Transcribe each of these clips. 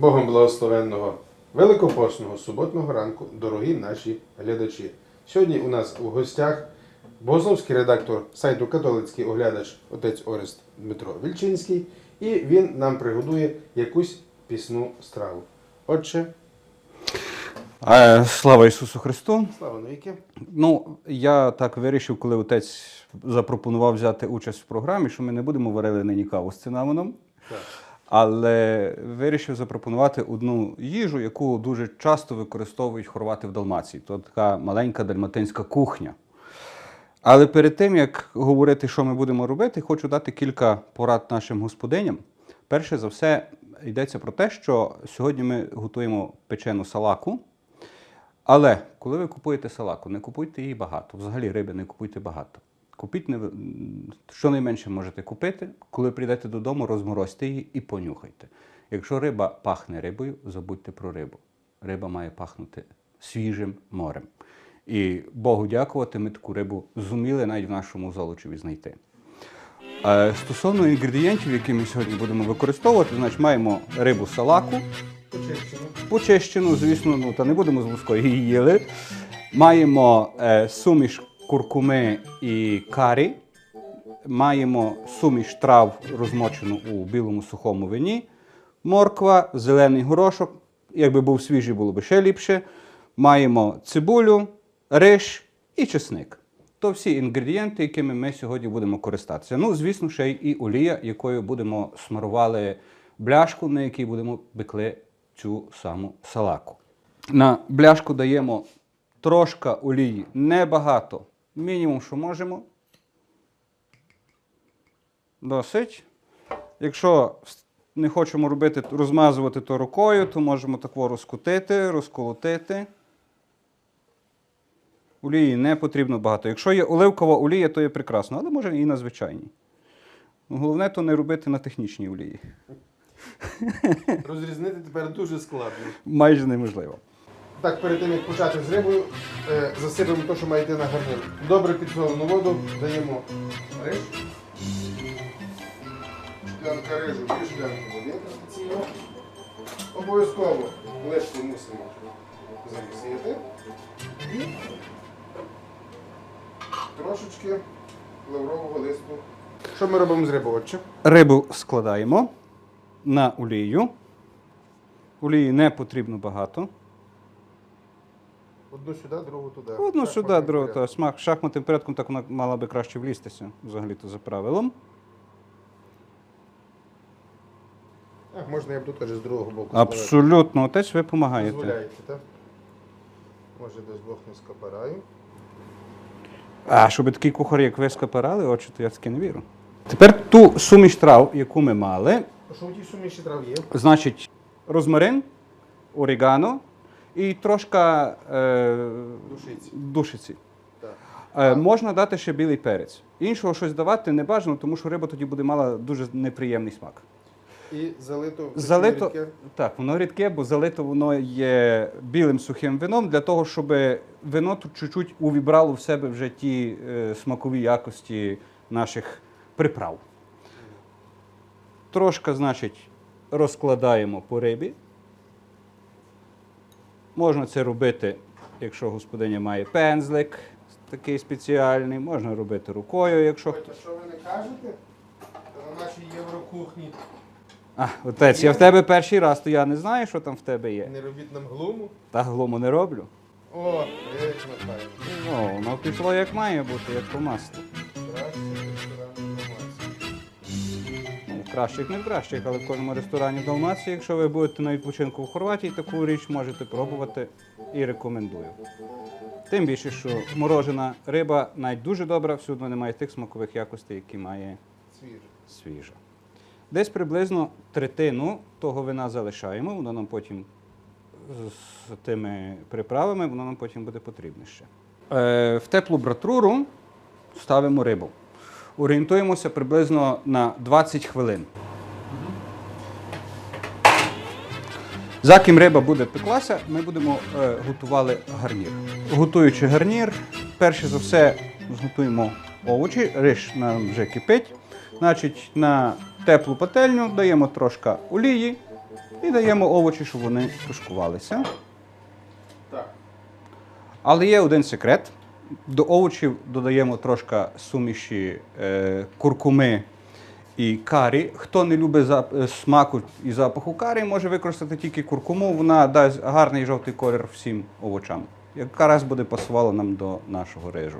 Богом благословенного великопосного суботного ранку, дорогі наші глядачі. Сьогодні у нас в гостях богословський редактор сайту Католицький оглядач отець Орест Дмитро Вільчинський, і він нам приготує якусь пісну страву. Отче, Слава Ісусу Христу! слава навіки. Ну, я так вирішив, коли отець запропонував взяти участь в програмі, що ми не будемо варили нині каву з цинамоном, Так. Але вирішив запропонувати одну їжу, яку дуже часто використовують хорвати в Далмації. То така маленька дальматинська кухня. Але перед тим, як говорити, що ми будемо робити, хочу дати кілька порад нашим господиням. Перше за все, йдеться про те, що сьогодні ми готуємо печену салаку. Але коли ви купуєте салаку, не купуйте її багато. Взагалі риби не купуйте багато. Купіть не... щонайменше можете купити. Коли прийдете додому, розморозьте її і понюхайте. Якщо риба пахне рибою, забудьте про рибу. Риба має пахнути свіжим морем. І Богу дякувати, ми таку рибу зуміли навіть в нашому золочеві знайти. Е, Стосовно інгредієнтів, які ми сьогодні будемо використовувати, значить маємо рибу салаку, Почищено. Почищену, звісно, ну та не будемо з лускою її їли. Маємо е, суміш куркуми і карі. Маємо суміш трав, розмочену у білому сухому вині. Морква, зелений горошок. Якби був свіжий, було б ще ліпше. Маємо цибулю, риш і чесник. То всі інгредієнти, якими ми сьогодні будемо користатися. Ну, звісно, ще й і олія, якою будемо смарували бляшку, на якій будемо пекли цю саму салаку. На бляшку даємо трошка олії, небагато, мінімум, що можемо. Досить. Якщо не хочемо робити, розмазувати то рукою, то можемо тако розкутити, розколотити. Олії не потрібно багато. Якщо є оливкова олія, то є прекрасно, але може і на звичайній. Головне то не робити на технічній олії. Розрізнити тепер дуже складно. Майже неможливо. Так, перед тим як почати з рибою, е, засипемо те, що має йти на гарнир. Добре підсолену воду даємо риж. Шклянка рижу і шклянку води. Обов'язково лишку мусимо замісити. І трошечки лаврового листу. Що ми робимо з рибою? Рибу складаємо на олію. Олії не потрібно багато. Одну сюди, другу туди. Одну Так, сюди, другу. Та, смак шахматним порядком так вона мала би краще влізтися, взагалі-то за правилом. Так, можна я буду теж з другого боку. Абсолютно, отець, ви допомагаєте. Дозволяєте, так? Може, десь Бог не скапараю. А щоб такий кухар, як ви скапирали, очі, то я таки не вірю. Тепер ту суміш трав, яку ми мали, А що у тій суміші трав є? значить розмарин, орегано і трошка е, Душиці. душиці. Е, можна дати ще білий перець. Іншого щось давати не бажано, тому що риба тоді буде мала дуже неприємний смак. І залито Залито, рідке. так, воно рідке, бо залито воно є білим сухим вином для того, щоб вино тут чуть-чуть увібрало в себе вже ті е, смакові якості наших приправ. Трошка, значить, розкладаємо по рибі. Можна це робити, якщо господиня має пензлик такий спеціальний, можна робити рукою, якщо. Слухайте, Що ви не кажете? На нашій єврокухні А, отець, я в тебе перший раз, то я не знаю, що там в тебе є. не робіть нам глуму. Та глому не роблю. О, вечно файно. Ну, воно пішло як має бути, як по маслу. Кращих, не в кращих, але в кожному ресторані в Далмації, якщо ви будете на відпочинку в Хорватії, таку річ можете пробувати і рекомендую. Тим більше, що морожена риба навіть дуже добра, все одно не має тих смакових якостей, які має свіжа. Десь приблизно третину того вина залишаємо, воно нам потім з тими приправами, воно нам потім буде потрібне ще. В теплу братруру ставимо рибу. Орієнтуємося приблизно на 20 хвилин. За ким риба буде пеклася, ми будемо е, готували гарнір. Готуючи гарнір, перше за все зготуємо овочі, риш нам вже кипить. Значить, на теплу пательню даємо трошки олії, І даємо овочі, щоб вони тушкувалися. Але є один секрет. До овочів додаємо трошки суміші е, куркуми і карі. Хто не любить е, смаку і запаху карі, може використати тільки куркуму. Вона дасть гарний жовтий колір всім овочам. Якраз буде пасувало нам до нашого рижу.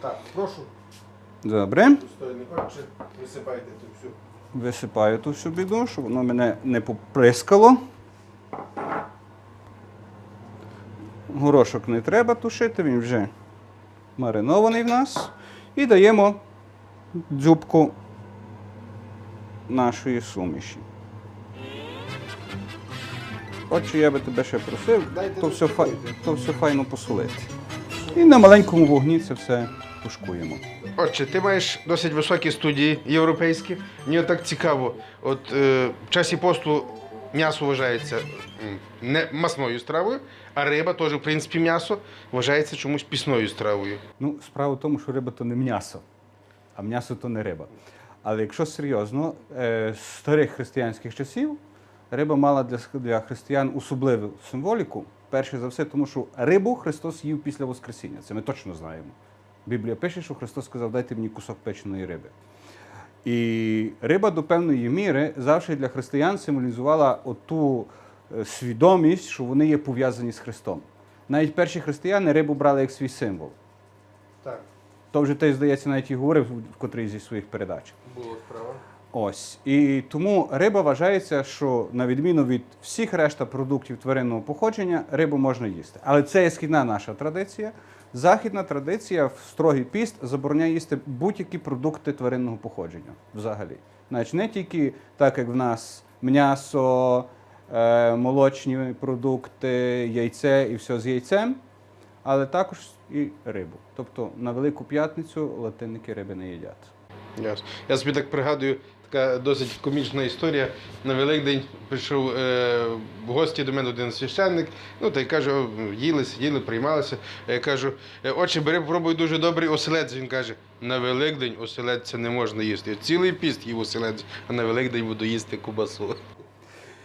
Так, прошу. Добре. Достойний висипайте ту всю. Висипаю ту всю біду, щоб воно мене не поприскало. Горошок не треба тушити, він вже маринований в нас. І даємо дзюбку нашої суміші. Отже, я би тебе ще просив, то все, фай, то все файно посолити. І на маленькому вогні це все тушкуємо. Отже, ти маєш досить високі студії європейські. Мені так цікаво. От е, в часі посту м'ясо вважається не масною стравою, а риба теж, в принципі, м'ясо вважається чомусь пісною стравою. Ну, справа в тому, що риба то не м'ясо, а м'ясо то не риба. Але якщо серйозно, е, з старих християнських часів риба мала для, християн особливу символіку. Перше за все, тому що рибу Христос їв після Воскресіння. Це ми точно знаємо. Біблія пише, що Христос сказав, дайте мені кусок печеної риби. І риба до певної міри завжди для християн символізувала оту свідомість, що вони є пов'язані з Христом. Навіть перші християни рибу брали як свій символ. Так, То вже ти, здається, навіть і говорив в котрій зі своїх передач. була справа. Ось. І тому риба вважається, що на відміну від всіх решта продуктів тваринного походження, рибу можна їсти. Але це є східна наша традиція. Західна традиція в строгий піст забороняє їсти будь-які продукти тваринного походження взагалі. Значить, не тільки так, як в нас м'ясо, е, молочні продукти, яйце і все з яйцем, але також і рибу. Тобто на Велику П'ятницю латинники риби не їдять. Ясно. Я собі так пригадую, така досить комічна історія. На Великдень прийшов е, в гості до мене один священник. Ну та й каже, «О, їли, сиділи, приймалися. Я кажу, «Е, отче, бери, пробуй дуже добрий оселедець. Він каже, на Великдень оселедця не можна їсти. Цілий піст їв оселедець, а на Великдень буду їсти кубасу.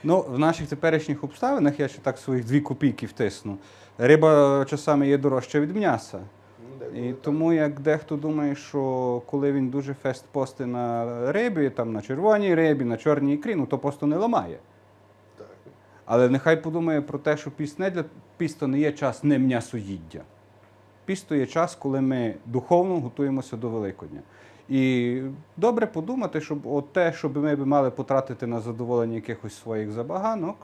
Ну, в наших теперішніх обставинах я ще так своїх дві копійки втисну. Риба часами є дорожча від м'яса. І тому як дехто думає, що коли він дуже фест пости на рибі, там на червоній рибі, на чорній ікрі, ну то посту не ламає. Але нехай подумає про те, що піст не для пісто не є час не м'ясоїддя. Пісто є час, коли ми духовно готуємося до Великодня. І добре подумати, щоб от те, щоб ми б мали потратити на задоволення якихось своїх забаганок,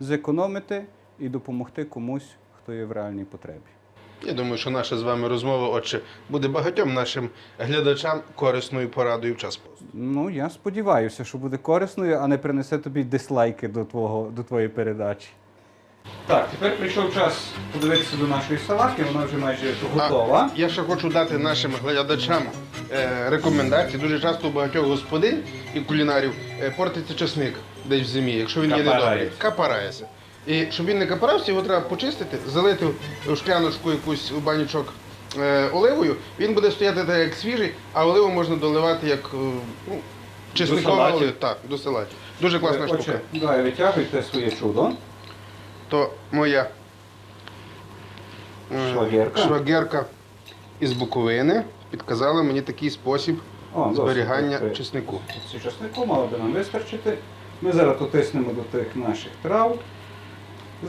зекономити і допомогти комусь, хто є в реальній потребі. Я думаю, що наша з вами розмова, отче, буде багатьом нашим глядачам корисною порадою в час посту. Ну, я сподіваюся, що буде корисною, а не принесе тобі дислайки до, твого, до твоєї передачі. Так, тепер прийшов час подивитися до нашої салатки, вона вже майже готова. Я ще хочу дати нашим глядачам е, рекомендації. Дуже часто у багатьох господинь і кулінарів е, портиться чесник десь в зимі, якщо він є недобрий. Капарається. Капарається. І щоб він не капарався, його треба почистити, залити в шкляночку якусь у банічок е, оливою. Він буде стояти так, як свіжий, а оливу можна доливати як е, ну, чесникова салатів. олива. Так, до салатів. Дуже класна штука. Отже, давай витягуйте своє чудо. То моя е, Швагерка. швагерка із Буковини підказала мені такий спосіб О, зберігання добре. чеснику. Цю часнику мало би нам вистачити. Ми зараз потиснемо до тих наших трав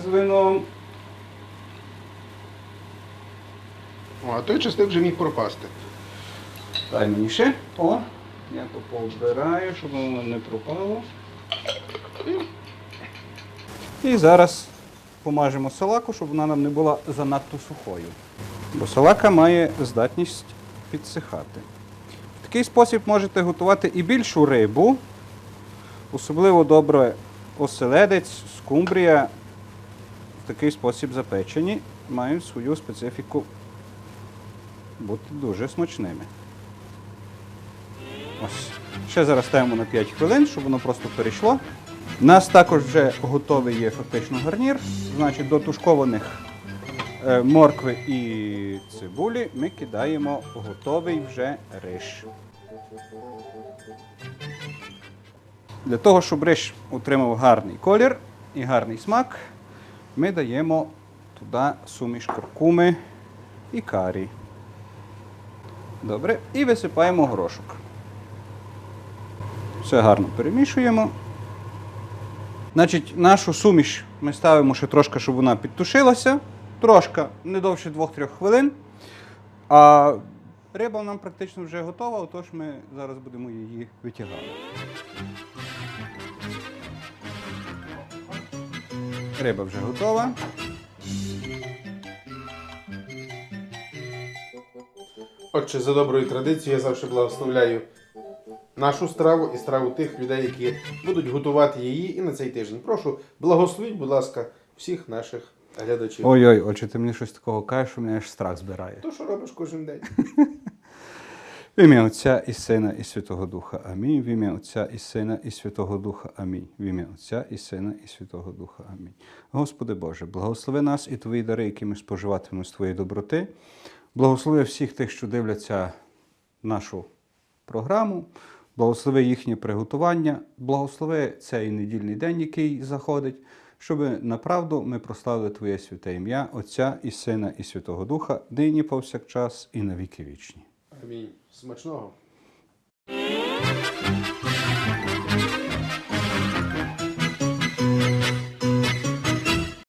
з вином. О, а той чесник вже міг пропасти. Дай мені ще. О, я то повбираю, щоб воно не пропало. І зараз помажемо салаку, щоб вона нам не була занадто сухою. Бо салака має здатність підсихати. В такий спосіб можете готувати і більшу рибу, особливо добре оселедець, скумбрія. В такий спосіб запечені, мають свою специфіку бути дуже смачними. Ось. Ще зараз ставимо на 5 хвилин, щоб воно просто перейшло. У нас також вже готовий є фактично гарнір. Значить, до тушкованих е, моркви і цибулі ми кидаємо готовий вже риш. Для того, щоб риш отримав гарний колір, і гарний смак, ми даємо туди суміш куркуми і карі. Добре, і висипаємо горошок. Все гарно перемішуємо. Значить, нашу суміш ми ставимо ще трошки, щоб вона підтушилася. Трошки, не довше 2-3 хвилин. А риба нам практично вже готова, отож ми зараз будемо її витягати. Риба вже готова. Отже, за доброю традицією я завжди благословляю нашу страву і страву тих людей, які будуть готувати її і на цей тиждень. Прошу, благословіть, будь ласка, всіх наших глядачів. Ой-ой, отже, ти мені щось такого кажеш, що мене аж страх збирає. То, що робиш кожен день. В ім'я Отця і Сина і Святого Духа. Амінь. В ім'я Отця і Сина і Святого Духа. Амінь. В ім'я Отця і Сина і Святого Духа. Амінь. Господи Боже, благослови нас і Твої дари, які ми споживатимемо з Твоєї доброти. Благослови всіх тих, що дивляться нашу програму. Благослови їхнє приготування, благослови цей недільний день, який заходить, щоб направду ми прославили Твоє святе ім'я, Отця і Сина і Святого Духа, нині повсякчас і на віки вічні. Амінь. Смачного.